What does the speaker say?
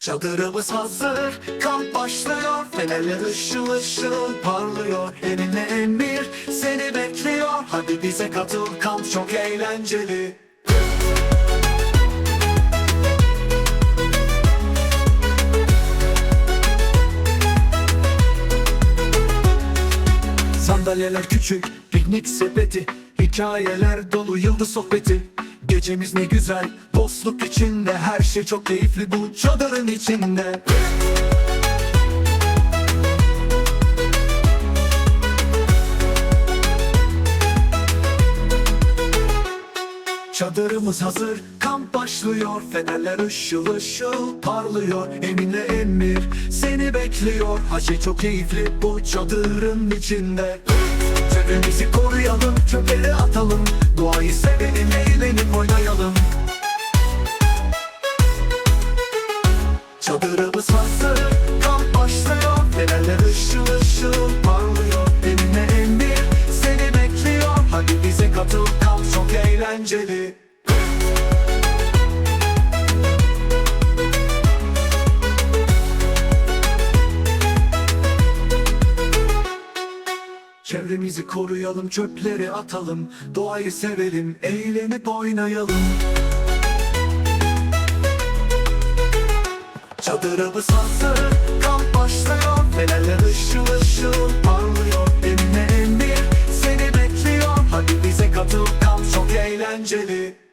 Çadırımız hazır, kamp başlıyor. Fenerler ışıl ışıl parlıyor. Elinle emir seni bekliyor. Hadi bize katıl, kamp çok eğlenceli. Sandalyeler küçük, piknik sepeti. Hikayeler dolu yıldız sohbeti Gecemiz ne güzel, dostluk içinde Her şey çok keyifli bu çadırın içinde. Çadırımız hazır, kamp başlıyor Fenerler ışıl ışıl parlıyor. Eminle emir seni bekliyor Her şey çok keyifli bu çadırın içinde. Çevremizi koruyalım, çöpleri atalım Doğayı sevelim, Çadırımız hazır, kamp başlıyor. Fenerler ışıl ışıl parlıyor. Eminle emir seni bekliyor. Hadi bize katıl, kamp çok eğlenceli. Çevremizi koruyalım, çöpleri atalım. Doğayı sevelim, eğlenip oynayalım Çadırımız hazır Kamp başlıyor. Fenerler ışıl ışıl parlıyor. Emine emir Seni bekliyor. Hadi bize katıl kamp çok eğlenceli.